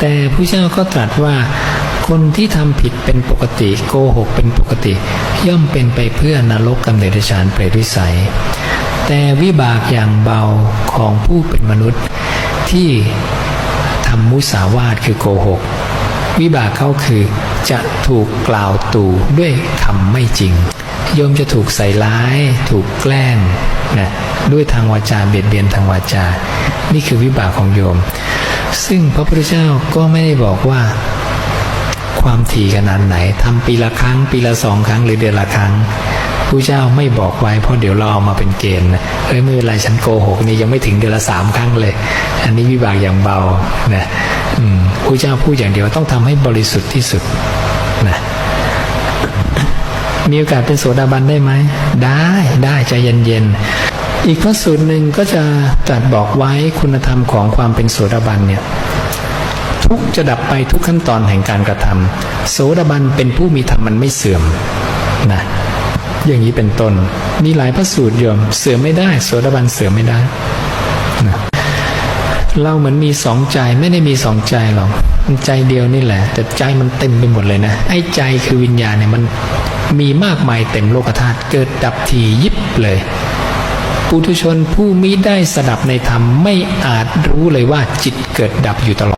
แต่ผู้เจ้าก็ตรัสว่า คนที่ทำผิดเป็นปกติโกหกเป็นปกติ ย่อมเป็นไปเพื่อนรกกำเนิดฌานเปรตวิสัย แต่วิบากอย่างเบาของผู้เป็นมนุษย์ที่ทำมุสาวาทคือโกหก วิบากเขาคือจะถูกกล่าวตู่ด้วยคำไม่จริงโยมจะถูกใส่ร้าย ถูกแกล้งนะด้วยทางวาจาเบียดเบียนทางวาจา นี่คือวิบากของโยม ซึ่งพระพุทธเจ้าก็ไม่ได้บอกว่า ความถี่ขนาดไหนทำปีละครั้ง ปีละสองครั้งหรือเดือนละครั้งผู้เจ้าไม่บอกไว้เพราะเดี๋ยวเราเอามาเป็นเกณฑ์เอ้ยไม่เป็นไรฉันโกหกนี่ยังไม่ถึงเดือนละสามครั้งเลย อันนี้วิบากอย่างเบานะอืมผู้เจ้าพูดอย่างเดียวต้องทำให้บริสุทธิ์ที่สุดนะมีโอกาสเป็นโสดาบันได้ไหม ได้ได้ใจเย็นๆ อีกพระสูตรหนึ่งก็จะตรัสบอกไว้คุณธรรมของความเป็นโสดาบันเนี่ยทุกจะดับไปทุกขั้นตอนแห่งการกระทำโสดาบันเป็นผู้มีธรรมมันไม่เสื่อมนะอย่างนี้เป็นต้นมีหลายพระสูตรโยมเสื่อมไม่ได้ โสดาบันเสื่อมไม่ได้นะเราเหมือนมีสองใจไม่ได้มีสองใจหรอกมันใจเดียวนี่แหละ แต่ใจมันเต็มไปหมดเลยนะไอ้ใจคือวิญญาณเนี่ยมันมีมากมายเต็มโลกธาตุเกิดดับทียิบเลย ปุถุชนผู้มิได้สดับในธรรมไม่อาจรู้เลยว่าจิตเกิดดับอยู่ตลอด